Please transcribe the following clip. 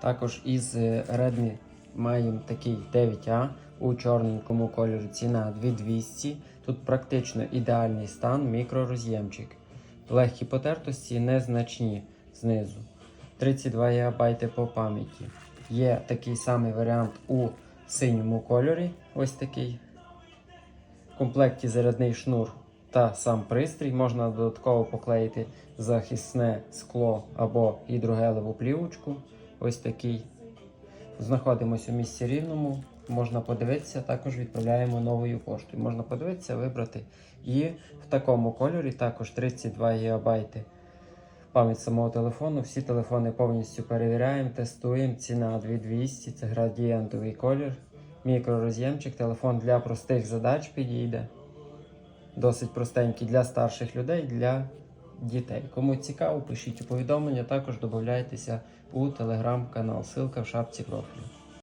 Також із е, Redmi маємо такий 9A у чорненькому кольорі. Ціна 2200. Тут практично ідеальний стан, мікророз'ємчик. Легкі потертості, незначні знизу. 32 ГБ по пам'яті. Є такий самий варіант у синьому кольорі. Ось такий. В комплекті зарядний шнур та сам пристрій. Можна додатково поклеїти захисне скло або гідрогелеву плівочку. Ось такий. Знаходимося у місці рівному. Можна подивитися, також відправляємо новою поштою. Можна подивитися, вибрати. І в такому кольорі також 32 ГБ пам'ять самого телефону. Всі телефони повністю перевіряємо, тестуємо. Ціна 2200, це градієнтовий колір. Мікророз'ємчик, телефон для простих задач підійде. Досить простенький для старших людей, для дітей. Кому цікаво, пишіть у повідомлення, також додайтеся у телеграм-канал. Силка в шапці профілю.